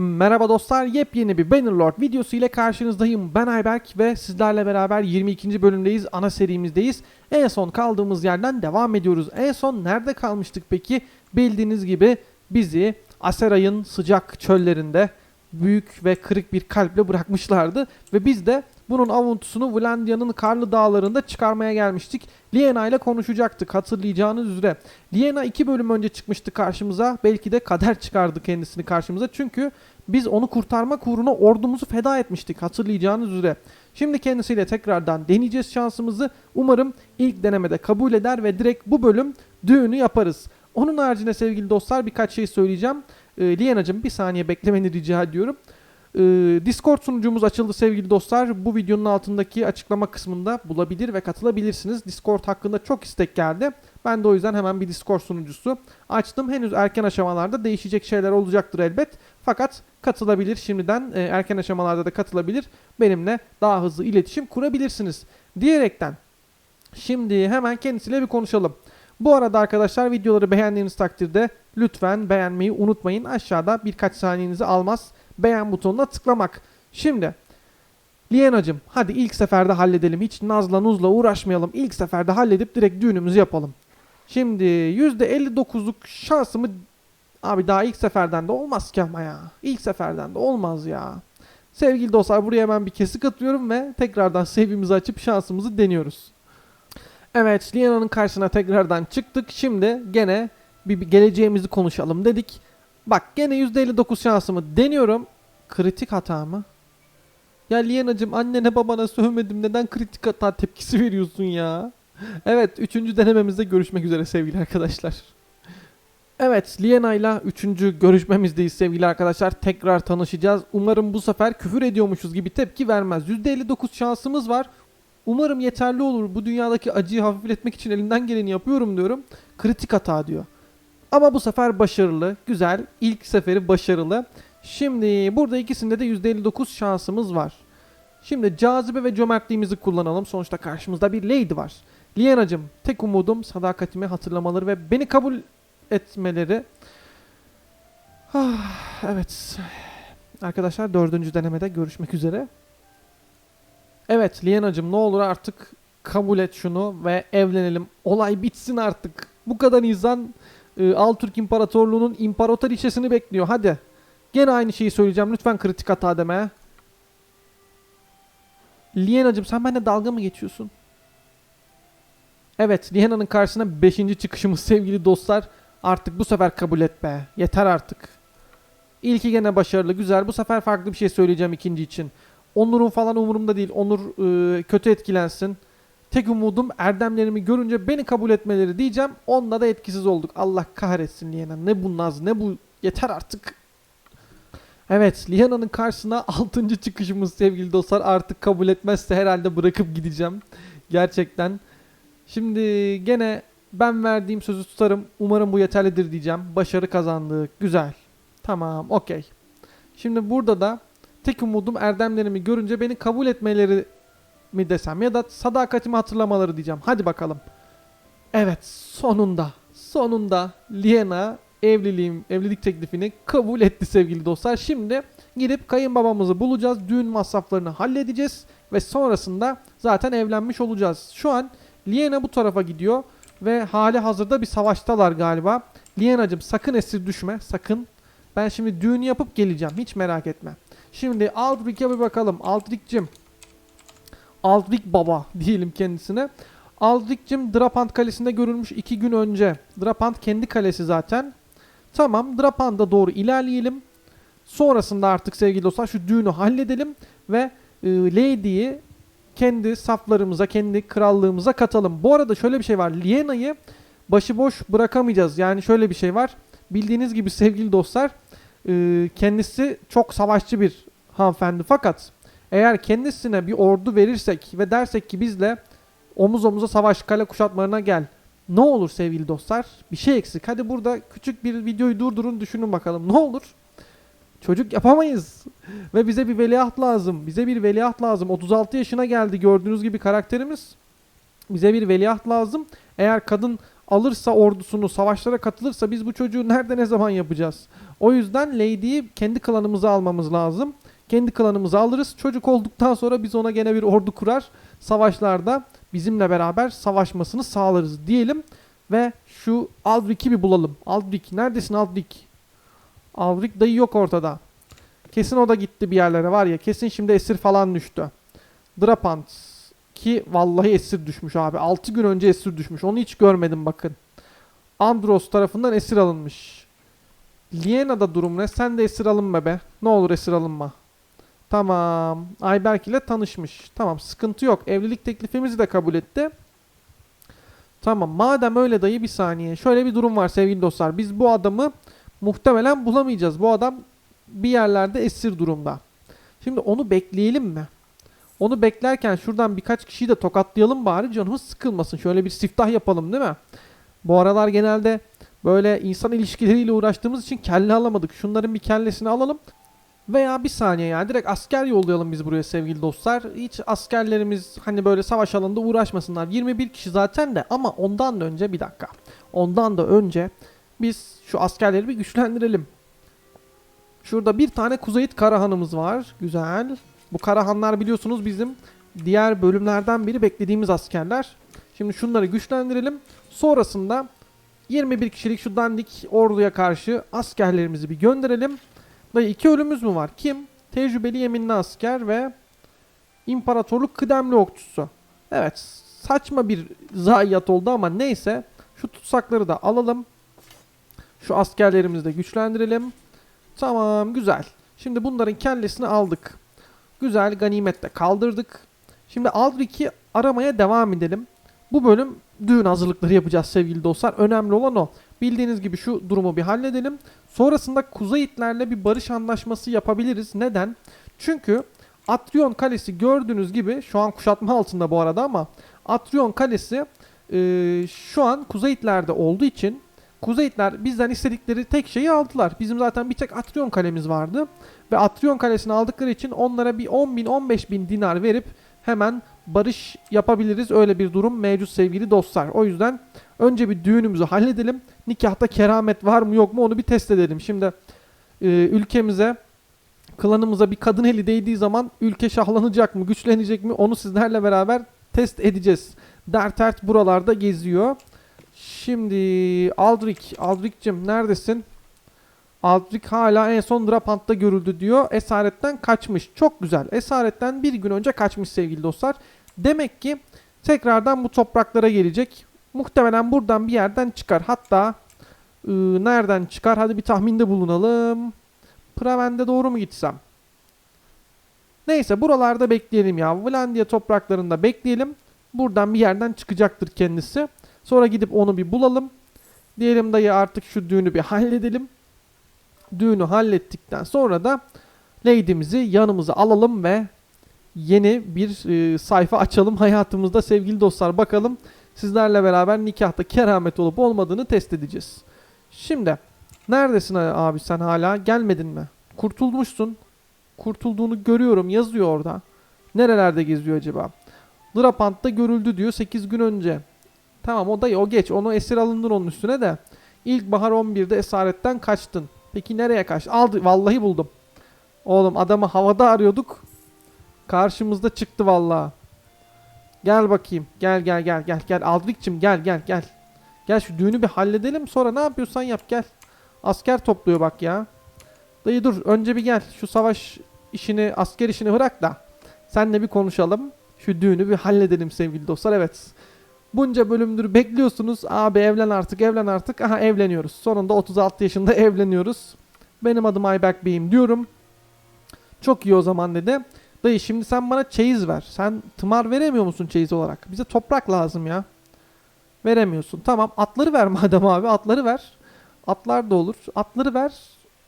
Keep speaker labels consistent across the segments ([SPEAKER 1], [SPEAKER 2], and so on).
[SPEAKER 1] Merhaba dostlar, yepyeni bir Bannerlord videosu ile karşınızdayım. Ben Ayberk ve sizlerle beraber 22. bölümdeyiz, ana serimizdeyiz. En son kaldığımız yerden devam ediyoruz. En son nerede kalmıştık peki? Bildiğiniz gibi bizi Aseray'ın sıcak çöllerinde büyük ve kırık bir kalple bırakmışlardı. Ve biz de bunun avuntusunu Vlandia'nın karlı dağlarında çıkarmaya gelmiştik. Liena ile konuşacaktık hatırlayacağınız üzere. Liena iki bölüm önce çıkmıştı karşımıza. Belki de kader çıkardı kendisini karşımıza. Çünkü biz onu kurtarmak uğruna ordumuzu feda etmiştik hatırlayacağınız üzere. Şimdi kendisiyle tekrardan deneyeceğiz şansımızı. Umarım ilk denemede kabul eder ve direkt bu bölüm düğünü yaparız. Onun haricinde sevgili dostlar birkaç şey söyleyeceğim. Ee, Liena'cığım bir saniye beklemeni rica ediyorum. Ee, Discord sunucumuz açıldı sevgili dostlar. Bu videonun altındaki açıklama kısmında bulabilir ve katılabilirsiniz. Discord hakkında çok istek geldi. Ben de o yüzden hemen bir Discord sunucusu açtım. Henüz erken aşamalarda değişecek şeyler olacaktır elbet. Fakat katılabilir şimdiden e, erken aşamalarda da katılabilir. Benimle daha hızlı iletişim kurabilirsiniz. Diyerekten şimdi hemen kendisiyle bir konuşalım. Bu arada arkadaşlar videoları beğendiğiniz takdirde lütfen beğenmeyi unutmayın. Aşağıda birkaç saniyenizi almaz beğen butonuna tıklamak. Şimdi Liena'cım hadi ilk seferde halledelim. Hiç nazla nuzla uğraşmayalım. İlk seferde halledip direkt düğünümüzü yapalım. Şimdi %59'luk şansımı abi daha ilk seferden de olmaz ki ama ya. İlk seferden de olmaz ya. Sevgili dostlar buraya hemen bir kesik atıyorum ve tekrardan save'imizi açıp şansımızı deniyoruz. Evet Liena'nın karşısına tekrardan çıktık. Şimdi gene bir, geleceğimizi konuşalım dedik. Bak gene %59 şansımı deniyorum. Kritik hata mı? Ya Liena'cım annene babana sövmedim neden kritik hata tepkisi veriyorsun ya? Evet 3. denememizde görüşmek üzere sevgili arkadaşlar. Evet Liena ile 3. görüşmemizdeyiz sevgili arkadaşlar. Tekrar tanışacağız. Umarım bu sefer küfür ediyormuşuz gibi tepki vermez. %59 şansımız var. Umarım yeterli olur. Bu dünyadaki acıyı hafifletmek için elimden geleni yapıyorum diyorum. Kritik hata diyor. Ama bu sefer başarılı. Güzel. İlk seferi başarılı. Şimdi burada ikisinde de %59 şansımız var. Şimdi cazibe ve cömertliğimizi kullanalım. Sonuçta karşımızda bir lady var. Liena'cım tek umudum sadakatimi hatırlamaları ve beni kabul etmeleri. Ah, evet. Arkadaşlar dördüncü denemede görüşmek üzere. Evet Liena'cım ne olur artık kabul et şunu ve evlenelim. Olay bitsin artık. Bu kadar insan e, Altürk İmparatorluğu'nun imparatoriçesini bekliyor. Hadi. Gene aynı şeyi söyleyeceğim. Lütfen kritik hata deme. Liena'cım sen benimle dalga mı geçiyorsun? Evet Liena'nın karşısına 5. çıkışımız sevgili dostlar. Artık bu sefer kabul et be. Yeter artık. İlki gene başarılı güzel. Bu sefer farklı bir şey söyleyeceğim ikinci için. Onur'un falan umurumda değil. Onur e, kötü etkilensin. Tek umudum erdemlerimi görünce beni kabul etmeleri diyeceğim. Onunla da etkisiz olduk. Allah kahretsin Liana. Ne bu naz ne bu. Yeter artık. Evet Liana'nın karşısına 6. çıkışımız sevgili dostlar. Artık kabul etmezse herhalde bırakıp gideceğim. Gerçekten. Şimdi gene ben verdiğim sözü tutarım. Umarım bu yeterlidir diyeceğim. Başarı kazandık. Güzel. Tamam okey. Şimdi burada da tek umudum erdemlerimi görünce beni kabul etmeleri mi desem ya da sadakatimi hatırlamaları diyeceğim. Hadi bakalım. Evet sonunda sonunda Liena evliliğim evlilik teklifini kabul etti sevgili dostlar. Şimdi gidip kayınbabamızı bulacağız. Düğün masraflarını halledeceğiz ve sonrasında zaten evlenmiş olacağız. Şu an Liena bu tarafa gidiyor ve hali hazırda bir savaştalar galiba. Liena'cım sakın esir düşme sakın. Ben şimdi düğün yapıp geleceğim hiç merak etme. Şimdi Aldrich'e bir bakalım. Aldrich'cim Aldrich Baba diyelim kendisine. Aldrich'cim Drapant Kalesi'nde görülmüş iki gün önce. Drapant kendi kalesi zaten. Tamam Drapant'a doğru ilerleyelim. Sonrasında artık sevgili dostlar şu düğünü halledelim ve e, Lady'yi kendi saflarımıza, kendi krallığımıza katalım. Bu arada şöyle bir şey var. Liena'yı başıboş bırakamayacağız. Yani şöyle bir şey var. Bildiğiniz gibi sevgili dostlar e, kendisi çok savaşçı bir hanımefendi. Fakat eğer kendisine bir ordu verirsek ve dersek ki bizle omuz omuza savaş kale kuşatmalarına gel. Ne olur sevgili dostlar? Bir şey eksik. Hadi burada küçük bir videoyu durdurun düşünün bakalım. Ne olur? Çocuk yapamayız. Ve bize bir veliaht lazım. Bize bir veliaht lazım. 36 yaşına geldi gördüğünüz gibi karakterimiz. Bize bir veliaht lazım. Eğer kadın alırsa ordusunu, savaşlara katılırsa biz bu çocuğu nerede ne zaman yapacağız? O yüzden Lady'yi kendi klanımıza almamız lazım. Kendi klanımıza alırız. Çocuk olduktan sonra biz ona gene bir ordu kurar. Savaşlarda bizimle beraber savaşmasını sağlarız diyelim. Ve şu Aldrich'i bir bulalım. Aldrich neredesin Aldrich? Aldrich dayı yok ortada. Kesin o da gitti bir yerlere var ya. Kesin şimdi esir falan düştü. Drapant ki vallahi esir düşmüş abi. 6 gün önce esir düşmüş. Onu hiç görmedim bakın. Andros tarafından esir alınmış. Liena'da durum ne? Sen de esir alınma be. Ne olur esir alınma. Tamam. Ayberk ile tanışmış. Tamam sıkıntı yok. Evlilik teklifimizi de kabul etti. Tamam madem öyle dayı bir saniye. Şöyle bir durum var sevgili dostlar. Biz bu adamı muhtemelen bulamayacağız. Bu adam bir yerlerde esir durumda. Şimdi onu bekleyelim mi? Onu beklerken şuradan birkaç kişiyi de tokatlayalım bari canımız sıkılmasın. Şöyle bir siftah yapalım değil mi? Bu aralar genelde böyle insan ilişkileriyle uğraştığımız için kelle alamadık. Şunların bir kellesini alalım. Veya bir saniye yani direkt asker yollayalım biz buraya sevgili dostlar. Hiç askerlerimiz hani böyle savaş alanında uğraşmasınlar. 21 kişi zaten de ama ondan da önce bir dakika. Ondan da önce biz şu askerleri bir güçlendirelim. Şurada bir tane Kuzeyit Karahan'ımız var. Güzel. Bu Karahanlar biliyorsunuz bizim diğer bölümlerden biri beklediğimiz askerler. Şimdi şunları güçlendirelim. Sonrasında 21 kişilik şu dandik orduya karşı askerlerimizi bir gönderelim. Dayı iki ölümümüz mü var? Kim? Tecrübeli yeminli asker ve İmparatorluk kıdemli okçusu. Evet saçma bir zayiat oldu ama neyse. Şu tutsakları da alalım. Şu askerlerimizi de güçlendirelim. Tamam güzel. Şimdi bunların kellesini aldık. Güzel ganimette kaldırdık. Şimdi Aldrich'i aramaya devam edelim. Bu bölüm düğün hazırlıkları yapacağız sevgili dostlar. Önemli olan o. Bildiğiniz gibi şu durumu bir halledelim. Sonrasında Kuzeyitlerle bir barış anlaşması yapabiliriz. Neden? Çünkü Atrion Kalesi gördüğünüz gibi şu an kuşatma altında bu arada ama Atrion Kalesi e, şu an Kuzeyitler'de olduğu için Kuzeyitler bizden istedikleri tek şeyi aldılar. Bizim zaten bir tek Atrion kalemiz vardı. Ve Atrion kalesini aldıkları için onlara bir 10 bin 15 bin dinar verip hemen barış yapabiliriz. Öyle bir durum mevcut sevgili dostlar. O yüzden önce bir düğünümüzü halledelim. Nikahta keramet var mı yok mu onu bir test edelim. Şimdi e, ülkemize klanımıza bir kadın eli değdiği zaman ülke şahlanacak mı güçlenecek mi onu sizlerle beraber test edeceğiz. Dertert buralarda geziyor. Şimdi Aldrich, Aldrich'cim neredesin? Aldrich hala en son Drapant'ta görüldü diyor. Esaretten kaçmış. Çok güzel. Esaretten bir gün önce kaçmış sevgili dostlar. Demek ki tekrardan bu topraklara gelecek. Muhtemelen buradan bir yerden çıkar. Hatta ıı, nereden çıkar? Hadi bir tahminde bulunalım. Praven'de doğru mu gitsem? Neyse buralarda bekleyelim ya. Vlandia topraklarında bekleyelim. Buradan bir yerden çıkacaktır kendisi. Sonra gidip onu bir bulalım. Diyelim dayı artık şu düğünü bir halledelim. Düğünü hallettikten sonra da Lady'mizi yanımıza alalım ve yeni bir e, sayfa açalım hayatımızda sevgili dostlar. Bakalım sizlerle beraber nikahta keramet olup olmadığını test edeceğiz. Şimdi neredesin abi sen hala gelmedin mi? Kurtulmuşsun. Kurtulduğunu görüyorum yazıyor orada. Nerelerde geziyor acaba? Drapant'ta görüldü diyor 8 gün önce. Tamam o dayı o geç. Onu esir alındın onun üstüne de. İlkbahar 11'de esaretten kaçtın. Peki nereye kaçtın? Aldı. Vallahi buldum. Oğlum adamı havada arıyorduk. Karşımızda çıktı vallahi. Gel bakayım. Gel gel gel gel gel. Aldrik'cim gel gel gel. Gel şu düğünü bir halledelim. Sonra ne yapıyorsan yap gel. Asker topluyor bak ya. Dayı dur önce bir gel. Şu savaş işini asker işini bırak da. Senle bir konuşalım. Şu düğünü bir halledelim sevgili dostlar. Evet. Bunca bölümdür bekliyorsunuz. Abi evlen artık evlen artık. Aha evleniyoruz. Sonunda 36 yaşında evleniyoruz. Benim adım Ayberk Bey'im diyorum. Çok iyi o zaman dedi. Dayı şimdi sen bana çeyiz ver. Sen tımar veremiyor musun çeyiz olarak? Bize toprak lazım ya. Veremiyorsun. Tamam atları ver madem abi atları ver. Atlar da olur. Atları ver.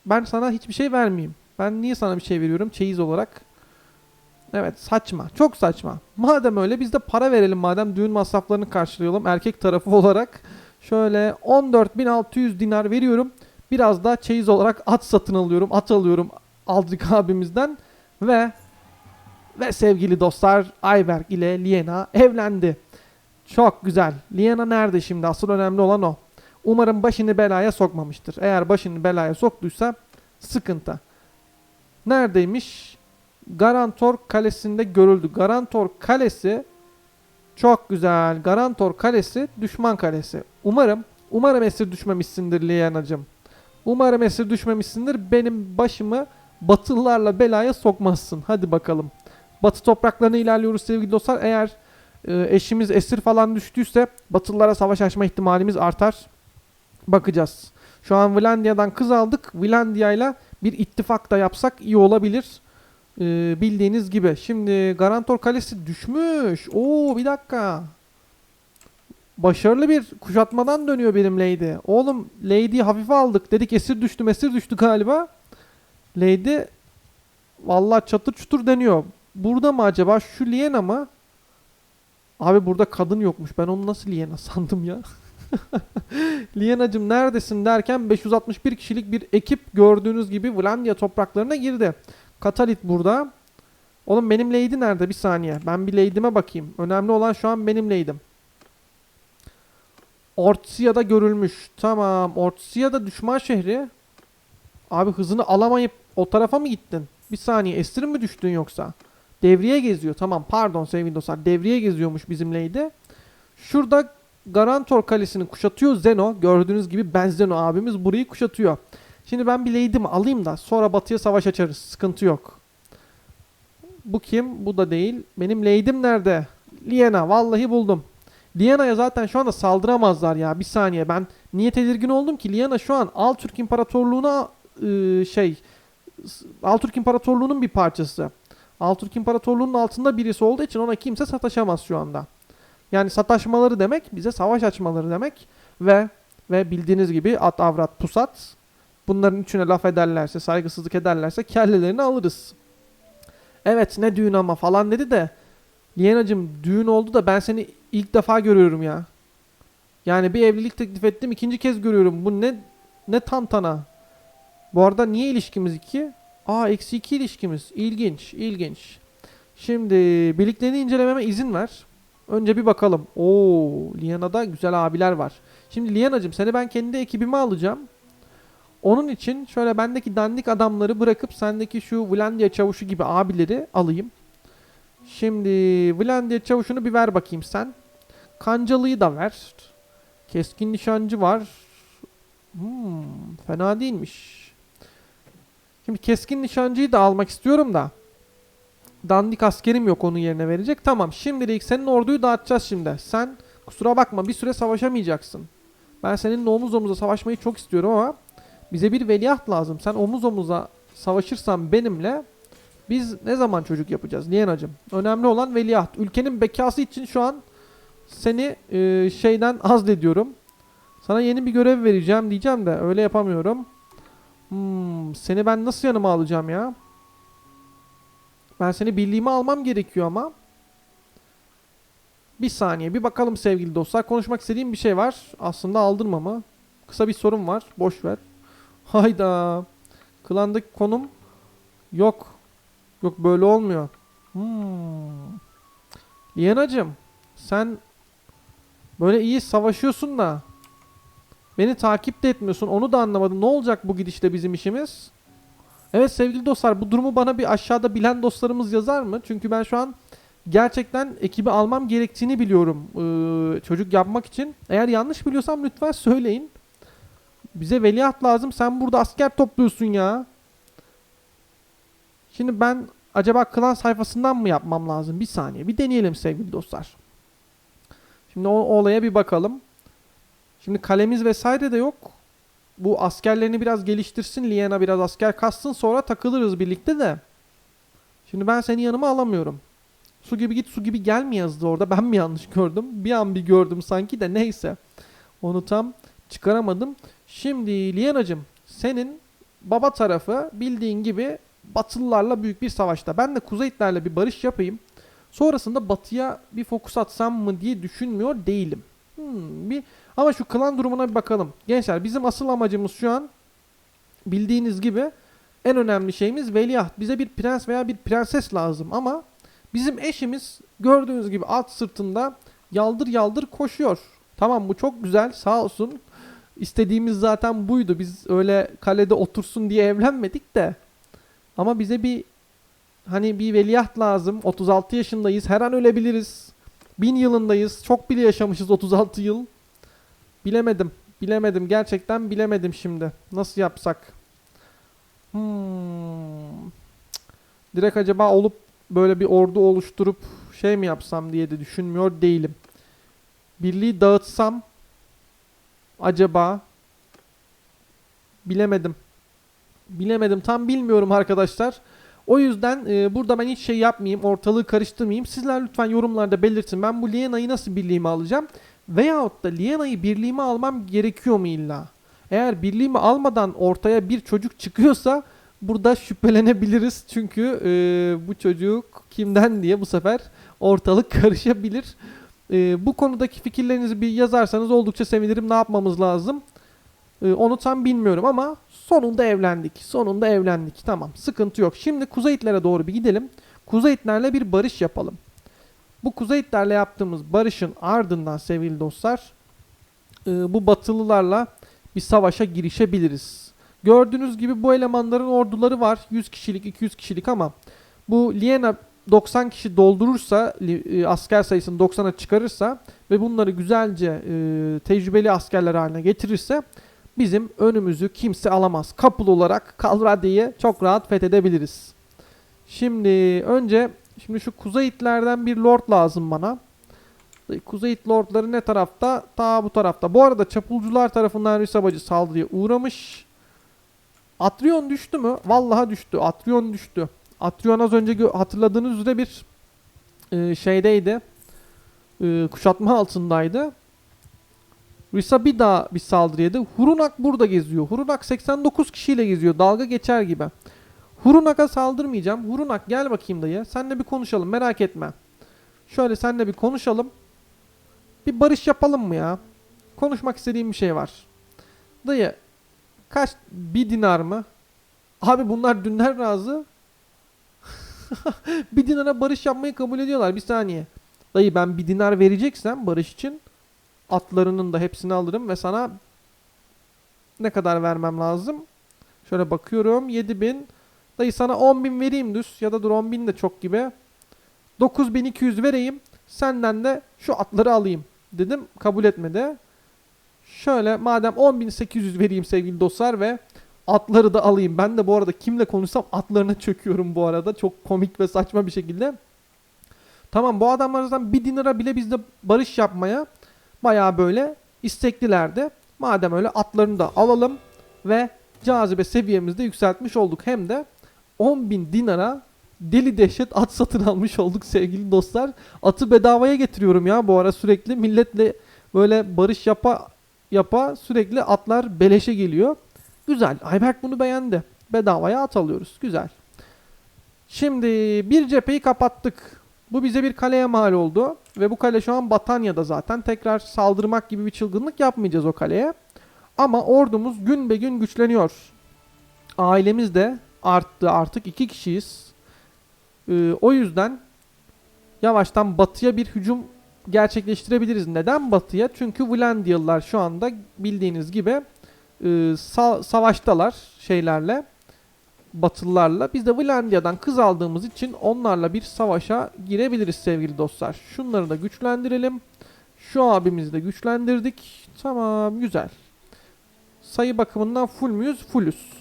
[SPEAKER 1] Ben sana hiçbir şey vermeyeyim. Ben niye sana bir şey veriyorum çeyiz olarak? Evet saçma. Çok saçma. Madem öyle biz de para verelim madem düğün masraflarını karşılayalım erkek tarafı olarak. Şöyle 14.600 dinar veriyorum. Biraz da çeyiz olarak at satın alıyorum. At alıyorum Aldrich abimizden. Ve ve sevgili dostlar Ayberk ile Liena evlendi. Çok güzel. Liana nerede şimdi? Asıl önemli olan o. Umarım başını belaya sokmamıştır. Eğer başını belaya soktuysa sıkıntı. Neredeymiş? Garantor Kalesi'nde görüldü. Garantor Kalesi çok güzel. Garantor Kalesi düşman kalesi. Umarım, umarım esir düşmemişsindir Liana'cım. Umarım esir düşmemişsindir. Benim başımı Batılılarla belaya sokmazsın. Hadi bakalım. Batı topraklarına ilerliyoruz sevgili dostlar. Eğer e, eşimiz esir falan düştüyse Batılılara savaş açma ihtimalimiz artar. Bakacağız. Şu an Vlandia'dan kız aldık. Vlandia'yla bir ittifak da yapsak iyi olabilir. E, bildiğiniz gibi. Şimdi Garantor Kalesi düşmüş. Oo bir dakika. Başarılı bir kuşatmadan dönüyor benim Lady. Oğlum Lady'yi hafife aldık. Dedik esir düştü esir düştü galiba. Lady vallahi çatır çutur deniyor. Burada mı acaba? Şu Liena mı? Abi burada kadın yokmuş. Ben onu nasıl Liena sandım ya. Liena'cım neredesin derken 561 kişilik bir ekip gördüğünüz gibi Vlandia topraklarına girdi. Katalit burada. Oğlum benim Lady nerede? Bir saniye. Ben bir Lady'me bakayım. Önemli olan şu an benim Lady'm. Ortsia'da görülmüş. Tamam. Ortsia'da düşman şehri. Abi hızını alamayıp o tarafa mı gittin? Bir saniye. Esir mi düştün yoksa? Devriye geziyor. Tamam pardon sevgili dostlar. Devriye geziyormuş bizim Lady. Şurada Garantor Kalesi'ni kuşatıyor Zeno. Gördüğünüz gibi ben Zeno abimiz burayı kuşatıyor. Şimdi ben bir Lady'mi alayım da sonra batıya savaş açarız. Sıkıntı yok. Bu kim? Bu da değil. Benim Lady'm nerede? Liena. Vallahi buldum. Liena'ya zaten şu anda saldıramazlar ya. Bir saniye ben niye tedirgin oldum ki? Liena şu an Altürk İmparatorluğu'na ıı, şey Altürk İmparatorluğu'nun bir parçası. Altürk İmparatorluğu'nun altında birisi olduğu için ona kimse sataşamaz şu anda. Yani sataşmaları demek bize savaş açmaları demek ve ve bildiğiniz gibi at avrat pusat bunların üçüne laf ederlerse saygısızlık ederlerse kellelerini alırız. Evet ne düğün ama falan dedi de Liena'cım düğün oldu da ben seni ilk defa görüyorum ya. Yani bir evlilik teklif ettim ikinci kez görüyorum. Bu ne ne tantana. Bu arada niye ilişkimiz iki? Aa eksi iki ilişkimiz. İlginç ilginç. Şimdi birliklerini incelememe izin ver. Önce bir bakalım. Oo, Liana'da güzel abiler var. Şimdi Liana'cım seni ben kendi ekibime alacağım. Onun için şöyle bendeki dandik adamları bırakıp sendeki şu Vlandia çavuşu gibi abileri alayım. Şimdi Vlandia çavuşunu bir ver bakayım sen. Kancalı'yı da ver. Keskin nişancı var. Hmm, fena değilmiş. Şimdi keskin nişancıyı da almak istiyorum da. Dandik askerim yok onun yerine verecek. Tamam şimdilik senin orduyu dağıtacağız şimdi. Sen kusura bakma bir süre savaşamayacaksın. Ben seninle omuz omuza savaşmayı çok istiyorum ama bize bir veliaht lazım. Sen omuz omuza savaşırsan benimle biz ne zaman çocuk yapacağız Liena'cım? Önemli olan veliaht. Ülkenin bekası için şu an seni e, şeyden azlediyorum. Sana yeni bir görev vereceğim diyeceğim de öyle yapamıyorum. Hmm, seni ben nasıl yanıma alacağım ya? Ben seni birliğime almam gerekiyor ama. Bir saniye bir bakalım sevgili dostlar. Konuşmak istediğim bir şey var. Aslında aldırma mı? Kısa bir sorun var. Boş ver. Hayda. Klandaki konum yok. Yok böyle olmuyor. Hmm. Liana'cım sen böyle iyi savaşıyorsun da beni takip de etmiyorsun. Onu da anlamadım. Ne olacak bu gidişle bizim işimiz? Evet sevgili dostlar bu durumu bana bir aşağıda bilen dostlarımız yazar mı? Çünkü ben şu an gerçekten ekibi almam gerektiğini biliyorum ee, çocuk yapmak için. Eğer yanlış biliyorsam lütfen söyleyin. Bize veliaht lazım. Sen burada asker topluyorsun ya. Şimdi ben acaba klan sayfasından mı yapmam lazım? Bir saniye. Bir deneyelim sevgili dostlar. Şimdi o, o olaya bir bakalım. Şimdi kalemiz vesaire de yok. Bu askerlerini biraz geliştirsin. Liena biraz asker kassın. Sonra takılırız birlikte de. Şimdi ben seni yanıma alamıyorum. Su gibi git su gibi gel mi yazdı orada? Ben mi yanlış gördüm? Bir an bir gördüm sanki de neyse. Onu tam çıkaramadım. Şimdi Liena'cım senin baba tarafı bildiğin gibi Batılılarla büyük bir savaşta. Ben de Kuzeyitlerle bir barış yapayım. Sonrasında Batı'ya bir fokus atsam mı diye düşünmüyor değilim. Hmm, bir ama şu klan durumuna bir bakalım. Gençler bizim asıl amacımız şu an bildiğiniz gibi en önemli şeyimiz veliaht. Bize bir prens veya bir prenses lazım ama bizim eşimiz gördüğünüz gibi at sırtında yaldır yaldır koşuyor. Tamam bu çok güzel sağ olsun. İstediğimiz zaten buydu. Biz öyle kalede otursun diye evlenmedik de. Ama bize bir hani bir veliaht lazım. 36 yaşındayız. Her an ölebiliriz. Bin yılındayız. Çok bile yaşamışız 36 yıl. Bilemedim. Bilemedim. Gerçekten bilemedim şimdi. Nasıl yapsak? Hmm. Direkt acaba olup böyle bir ordu oluşturup şey mi yapsam diye de düşünmüyor değilim. Birliği dağıtsam acaba bilemedim. Bilemedim. Tam bilmiyorum arkadaşlar. O yüzden e, burada ben hiç şey yapmayayım. Ortalığı karıştırmayayım. Sizler lütfen yorumlarda belirtin. Ben bu Liena'yı nasıl birliğime alacağım? Veyahut da Liena'yı birliğime almam gerekiyor mu illa? Eğer birliğimi almadan ortaya bir çocuk çıkıyorsa burada şüphelenebiliriz. Çünkü e, bu çocuk kimden diye bu sefer ortalık karışabilir. E, bu konudaki fikirlerinizi bir yazarsanız oldukça sevinirim. Ne yapmamız lazım? E, onu tam bilmiyorum ama sonunda evlendik. Sonunda evlendik. Tamam sıkıntı yok. Şimdi Kuzeyitler'e doğru bir gidelim. Kuzeyitlerle bir barış yapalım. Bu Kuzeyitlerle yaptığımız barışın ardından sevgili dostlar e, bu Batılılarla bir savaşa girişebiliriz. Gördüğünüz gibi bu elemanların orduları var. 100 kişilik, 200 kişilik ama bu Liena 90 kişi doldurursa, e, asker sayısını 90'a çıkarırsa ve bunları güzelce e, tecrübeli askerler haline getirirse bizim önümüzü kimse alamaz. Kapıl olarak Kalradya'yı çok rahat fethedebiliriz. Şimdi önce şimdi şu Kuzeyitlerden bir lord lazım bana. Kuzeyit lordları ne tarafta? Ta bu tarafta. Bu arada çapulcular tarafından Risabacı saldırıya uğramış. Atrion düştü mü? Vallahi düştü. Atrion düştü. Atrion az önce hatırladığınız üzere bir e, şeydeydi. E, kuşatma altındaydı. Risa bir daha bir saldırı yedi. Hurunak burada geziyor. Hurunak 89 kişiyle geziyor. Dalga geçer gibi. Hurunak'a saldırmayacağım. Hurunak gel bakayım dayı. Seninle bir konuşalım. Merak etme. Şöyle seninle bir konuşalım. Bir barış yapalım mı ya? Konuşmak istediğim bir şey var. Dayı kaç bir dinar mı? Abi bunlar dünden razı. bir dinara barış yapmayı kabul ediyorlar. Bir saniye. Dayı ben bir dinar vereceksem barış için atlarının da hepsini alırım ve sana ne kadar vermem lazım? Şöyle bakıyorum 7000 Dayı sana 10.000 vereyim düz ya da dur 10.000 de çok gibi 9200 vereyim senden de şu atları alayım dedim kabul etmedi. Şöyle madem 10.800 vereyim sevgili dostlar ve atları da alayım. Ben de bu arada kimle konuşsam atlarına çöküyorum bu arada. Çok komik ve saçma bir şekilde. Tamam bu adamlar zaten bir dinara bile bizde barış yapmaya bayağı böyle isteklilerdi. Madem öyle atlarını da alalım ve cazibe seviyemizi de yükseltmiş olduk. Hem de 10.000 dinara deli dehşet at satın almış olduk sevgili dostlar. Atı bedavaya getiriyorum ya bu ara sürekli milletle böyle barış yapa yapa sürekli atlar beleşe geliyor. Güzel. Ayberk bunu beğendi. Bedavaya at alıyoruz. Güzel. Şimdi bir cepheyi kapattık. Bu bize bir kaleye mal oldu. Ve bu kale şu an Batanya'da zaten. Tekrar saldırmak gibi bir çılgınlık yapmayacağız o kaleye. Ama ordumuz gün be gün güçleniyor. Ailemiz de arttı. Artık iki kişiyiz. Ee, o yüzden yavaştan batıya bir hücum gerçekleştirebiliriz. Neden batıya? Çünkü Vlandiyalılar şu anda bildiğiniz gibi e, sa- savaştalar şeylerle Batılılarla. Biz de Vlandiya'dan kız aldığımız için onlarla bir savaşa girebiliriz sevgili dostlar. Şunları da güçlendirelim. Şu abimizi de güçlendirdik. Tamam güzel. Sayı bakımından full müyüz? Fullüz.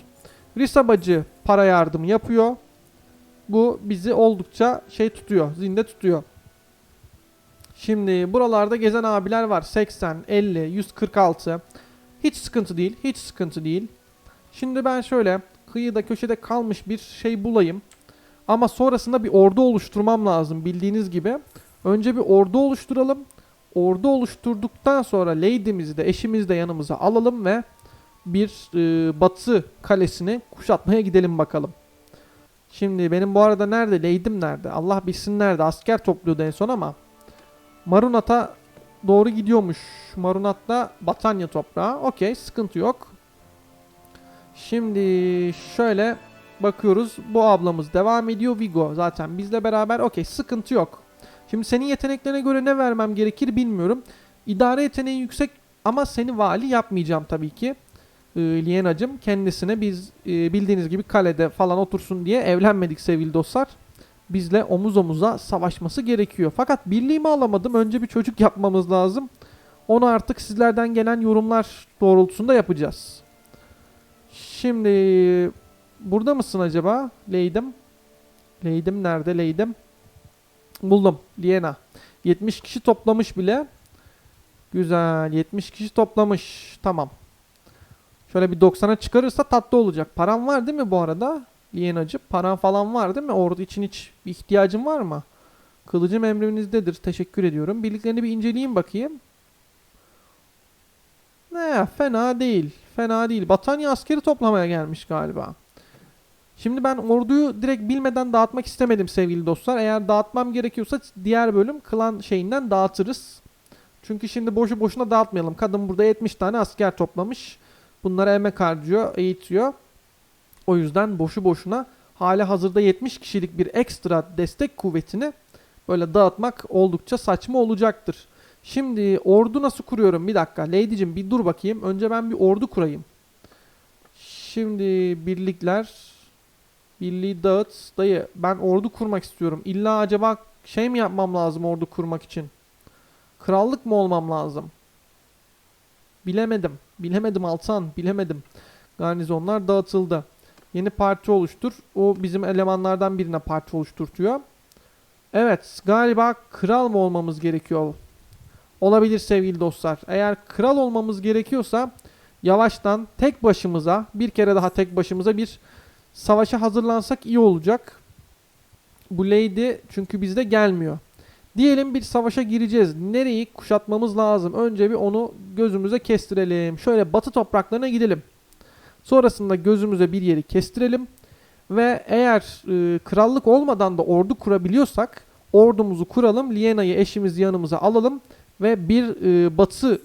[SPEAKER 1] Risabacı para yardımı yapıyor. Bu bizi oldukça şey tutuyor. Zinde tutuyor. Şimdi buralarda gezen abiler var. 80, 50, 146. Hiç sıkıntı değil. Hiç sıkıntı değil. Şimdi ben şöyle kıyıda köşede kalmış bir şey bulayım. Ama sonrasında bir ordu oluşturmam lazım bildiğiniz gibi. Önce bir ordu oluşturalım. Ordu oluşturduktan sonra Lady'mizi de eşimizi de yanımıza alalım ve bir e, batı kalesini kuşatmaya gidelim bakalım. Şimdi benim bu arada nerede? Lady'm nerede? Allah bilsin nerede? Asker topluyordu en son ama. Marunat'a doğru gidiyormuş. Marunat'ta Batanya toprağı. Okey sıkıntı yok. Şimdi şöyle bakıyoruz. Bu ablamız devam ediyor. Vigo zaten bizle beraber. Okey sıkıntı yok. Şimdi senin yeteneklerine göre ne vermem gerekir bilmiyorum. İdare yeteneği yüksek ama seni vali yapmayacağım tabii ki. Ee, Liena'cım kendisine biz e, bildiğiniz gibi kalede falan otursun diye evlenmedik sevgili dostlar. Bizle omuz omuza savaşması gerekiyor. Fakat birliğimi alamadım. Önce bir çocuk yapmamız lazım. Onu artık sizlerden gelen yorumlar doğrultusunda yapacağız. Şimdi burada mısın acaba? Leydim. Leydim nerede? Leydim. Buldum. Liena. 70 kişi toplamış bile. Güzel. 70 kişi toplamış. Tamam. Şöyle bir 90'a çıkarırsa tatlı olacak. Param var değil mi bu arada? Lienacı. Paran falan var değil mi? Orada için hiç bir ihtiyacın var mı? Kılıcım emrinizdedir. Teşekkür ediyorum. Birliklerini bir inceleyeyim bakayım. Ne fena değil. Fena değil. Batanya askeri toplamaya gelmiş galiba. Şimdi ben orduyu direkt bilmeden dağıtmak istemedim sevgili dostlar. Eğer dağıtmam gerekiyorsa diğer bölüm klan şeyinden dağıtırız. Çünkü şimdi boşu boşuna dağıtmayalım. Kadın burada 70 tane asker toplamış. Bunlara emek harcıyor, eğitiyor. O yüzden boşu boşuna hali hazırda 70 kişilik bir ekstra destek kuvvetini böyle dağıtmak oldukça saçma olacaktır. Şimdi ordu nasıl kuruyorum? Bir dakika. Lady'cim bir dur bakayım. Önce ben bir ordu kurayım. Şimdi birlikler birliği dağıt. Dayı ben ordu kurmak istiyorum. İlla acaba şey mi yapmam lazım ordu kurmak için? Krallık mı olmam lazım? Bilemedim. Bilemedim Altan. Bilemedim. Garnizonlar dağıtıldı. Yeni parti oluştur. O bizim elemanlardan birine parti oluşturtuyor. Evet galiba kral mı olmamız gerekiyor? Olabilir sevgili dostlar. Eğer kral olmamız gerekiyorsa yavaştan tek başımıza bir kere daha tek başımıza bir savaşa hazırlansak iyi olacak. Bu lady çünkü bizde gelmiyor. Diyelim bir savaşa gireceğiz. Nereyi kuşatmamız lazım? Önce bir onu gözümüze kestirelim. Şöyle batı topraklarına gidelim. Sonrasında gözümüze bir yeri kestirelim. Ve eğer e, krallık olmadan da ordu kurabiliyorsak ordumuzu kuralım. Liena'yı eşimizi yanımıza alalım. Ve bir e, batı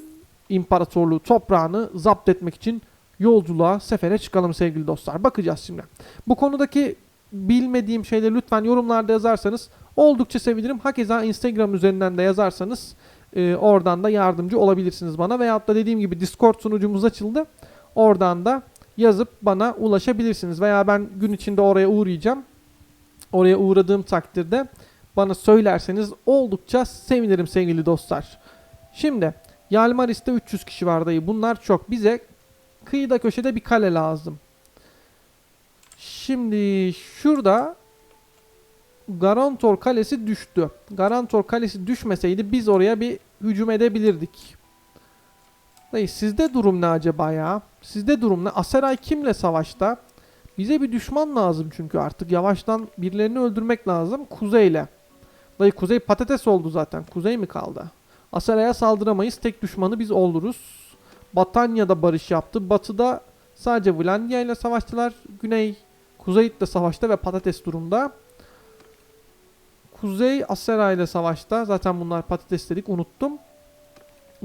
[SPEAKER 1] imparatorluğu toprağını zapt etmek için yolculuğa, sefere çıkalım sevgili dostlar. Bakacağız şimdi. Bu konudaki bilmediğim şeyleri lütfen yorumlarda yazarsanız oldukça sevinirim. Hakeza Instagram üzerinden de yazarsanız e, oradan da yardımcı olabilirsiniz bana. Veyahut da dediğim gibi Discord sunucumuz açıldı. Oradan da yazıp bana ulaşabilirsiniz. Veya ben gün içinde oraya uğrayacağım. Oraya uğradığım takdirde bana söylerseniz oldukça sevinirim sevgili dostlar. Şimdi Yalmaris'te 300 kişi var dayı. Bunlar çok. Bize kıyıda köşede bir kale lazım. Şimdi şurada Garantor Kalesi düştü. Garantor Kalesi düşmeseydi biz oraya bir hücum edebilirdik. Dayı sizde durum ne acaba ya? Sizde durum ne? Aseray kimle savaşta? Bize bir düşman lazım çünkü artık yavaştan birilerini öldürmek lazım. Kuzeyle. Dayı kuzey patates oldu zaten. Kuzey mi kaldı? Aseray'a saldıramayız. Tek düşmanı biz oluruz. Batanya'da barış yaptı. Batı'da sadece Vlandia ile savaştılar. Güney Kuzeyit'le savaşta ve patates durumda. Kuzey Asera ile savaşta. Zaten bunlar patates dedik unuttum.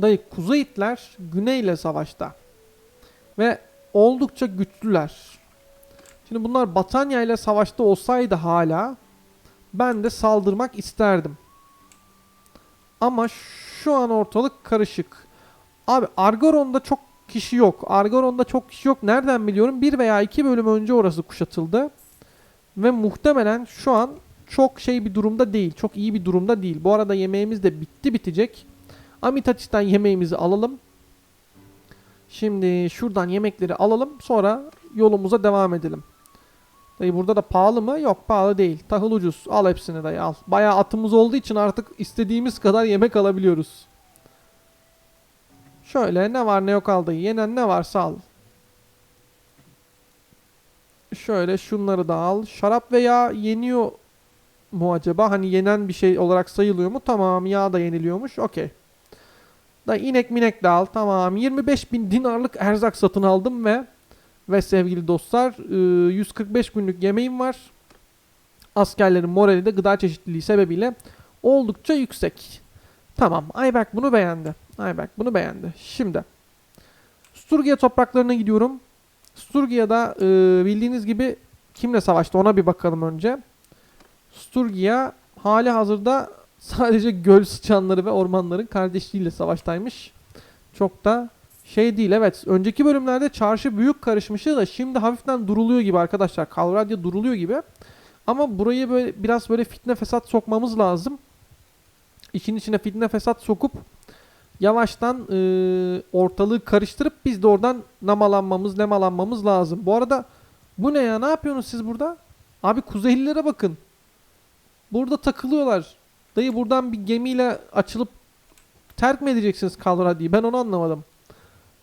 [SPEAKER 1] Dayı Kuzeyitler Güney ile savaşta. Ve oldukça güçlüler. Şimdi bunlar Batanya ile savaşta olsaydı hala ben de saldırmak isterdim. Ama şu an ortalık karışık. Abi Argoron'da çok kişi yok. Argoron'da çok kişi yok. Nereden biliyorum? Bir veya iki bölüm önce orası kuşatıldı. Ve muhtemelen şu an çok şey bir durumda değil. Çok iyi bir durumda değil. Bu arada yemeğimiz de bitti bitecek. Amitaç'tan yemeğimizi alalım. Şimdi şuradan yemekleri alalım. Sonra yolumuza devam edelim. Dayı burada da pahalı mı? Yok pahalı değil. Tahıl ucuz. Al hepsini dayı al. Bayağı atımız olduğu için artık istediğimiz kadar yemek alabiliyoruz. Şöyle ne var ne yok al dayı. Yenen ne varsa al. Şöyle şunları da al. Şarap ve yağ yeniyor mu acaba? Hani yenen bir şey olarak sayılıyor mu? Tamam yağ da yeniliyormuş. Okey. Da inek minek de al. Tamam. 25 bin dinarlık erzak satın aldım ve ve sevgili dostlar 145 günlük yemeğim var. Askerlerin morali de gıda çeşitliliği sebebiyle oldukça yüksek. Tamam. Ayberk bunu beğendi. Ayberk bunu beğendi. Şimdi Sturgia topraklarına gidiyorum. Sturgia'da e, bildiğiniz gibi kimle savaştı ona bir bakalım önce. Sturgia hali hazırda sadece göl sıçanları ve ormanların kardeşliğiyle savaştaymış. Çok da şey değil evet. Önceki bölümlerde çarşı büyük karışmıştı da şimdi hafiften duruluyor gibi arkadaşlar. Kalradya duruluyor gibi. Ama burayı böyle biraz böyle fitne fesat sokmamız lazım. İşin içine fitne fesat sokup yavaştan e, ortalığı karıştırıp biz de oradan namalanmamız, nemalanmamız lazım. Bu arada bu ne ya? Ne yapıyorsunuz siz burada? Abi Kuzeylilere bakın. Burada takılıyorlar. Dayı buradan bir gemiyle açılıp terk mi edeceksiniz Kalradi'yi? Ben onu anlamadım.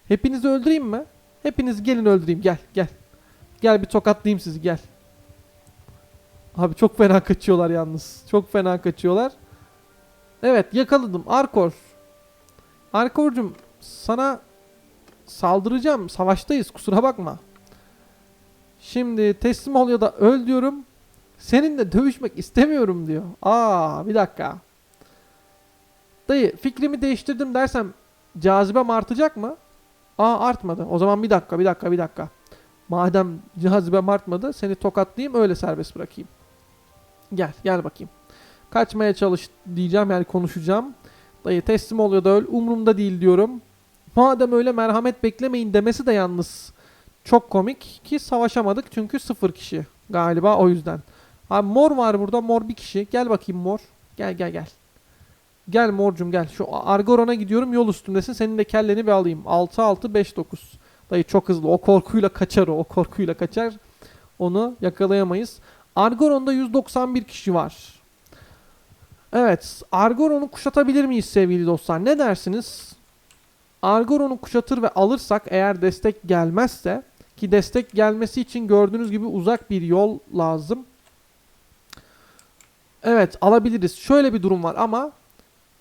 [SPEAKER 1] Hepinizi öldüreyim mi? Hepiniz gelin öldüreyim. Gel gel. Gel bir tokatlayayım sizi gel. Abi çok fena kaçıyorlar yalnız. Çok fena kaçıyorlar. Evet yakaladım. Arkor. Arkor'cum sana saldıracağım. Savaştayız kusura bakma. Şimdi teslim ol ya da öl diyorum. Seninle dövüşmek istemiyorum diyor. Aa bir dakika. Dayı fikrimi değiştirdim dersem cazibem artacak mı? Aa artmadı. O zaman bir dakika bir dakika bir dakika. Madem cazibem artmadı seni tokatlayayım öyle serbest bırakayım. Gel gel bakayım. Kaçmaya çalış diyeceğim yani konuşacağım. Dayı teslim ol ya da öl umurumda değil diyorum. Madem öyle merhamet beklemeyin demesi de yalnız çok komik ki savaşamadık çünkü sıfır kişi galiba o yüzden. Abi mor var burada mor bir kişi. Gel bakayım mor. Gel gel gel. Gel morcum gel. Şu Argoron'a gidiyorum yol üstündesin. Senin de kelleni bir alayım. 6-6-5-9. Dayı çok hızlı. O korkuyla kaçar o. O korkuyla kaçar. Onu yakalayamayız. Argoron'da 191 kişi var. Evet. Argoron'u kuşatabilir miyiz sevgili dostlar? Ne dersiniz? Argoron'u kuşatır ve alırsak eğer destek gelmezse ki destek gelmesi için gördüğünüz gibi uzak bir yol lazım. Evet alabiliriz. Şöyle bir durum var ama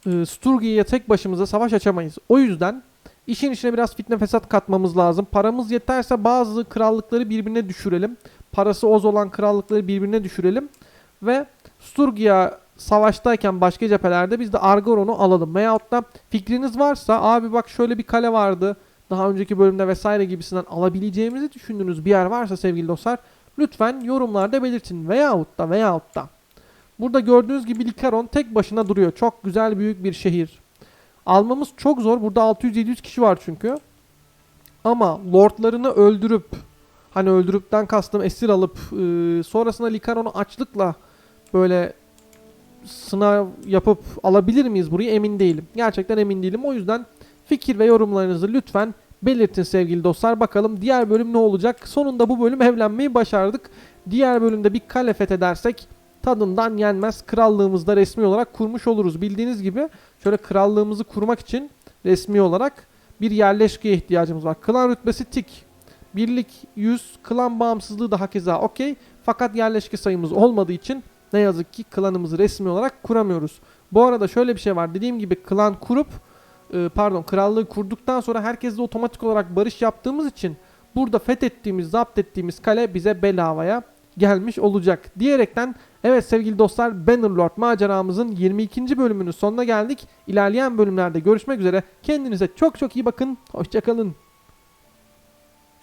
[SPEAKER 1] e, Sturgi'ye tek başımıza savaş açamayız. O yüzden işin içine biraz fitne fesat katmamız lazım. Paramız yeterse bazı krallıkları birbirine düşürelim. Parası oz olan krallıkları birbirine düşürelim. Ve Sturgia savaştayken başka cephelerde biz de Argoron'u alalım. Veyahut da fikriniz varsa abi bak şöyle bir kale vardı. Daha önceki bölümde vesaire gibisinden alabileceğimizi düşündüğünüz bir yer varsa sevgili dostlar lütfen yorumlarda belirtin. Veyahut da veyahut da Burada gördüğünüz gibi Likaron tek başına duruyor. Çok güzel büyük bir şehir. Almamız çok zor. Burada 600-700 kişi var çünkü. Ama lordlarını öldürüp hani öldürüpten kastım esir alıp e, sonrasında Likaron'u açlıkla böyle sınav yapıp alabilir miyiz burayı emin değilim. Gerçekten emin değilim. O yüzden fikir ve yorumlarınızı lütfen belirtin sevgili dostlar. Bakalım diğer bölüm ne olacak? Sonunda bu bölüm evlenmeyi başardık. Diğer bölümde bir kale fethedersek tadından yenmez. Krallığımızda resmi olarak kurmuş oluruz. Bildiğiniz gibi şöyle krallığımızı kurmak için resmi olarak bir yerleşkeye ihtiyacımız var. Klan rütbesi tik. Birlik 100, klan bağımsızlığı da hakeza okey. Fakat yerleşke sayımız olmadığı için ne yazık ki klanımızı resmi olarak kuramıyoruz. Bu arada şöyle bir şey var. Dediğim gibi klan kurup e, pardon krallığı kurduktan sonra herkesle otomatik olarak barış yaptığımız için burada fethettiğimiz, zapt ettiğimiz kale bize bedavaya gelmiş olacak diyerekten evet sevgili dostlar Bannerlord maceramızın 22. bölümünün sonuna geldik. İlerleyen bölümlerde görüşmek üzere. Kendinize çok çok iyi bakın. Hoşçakalın.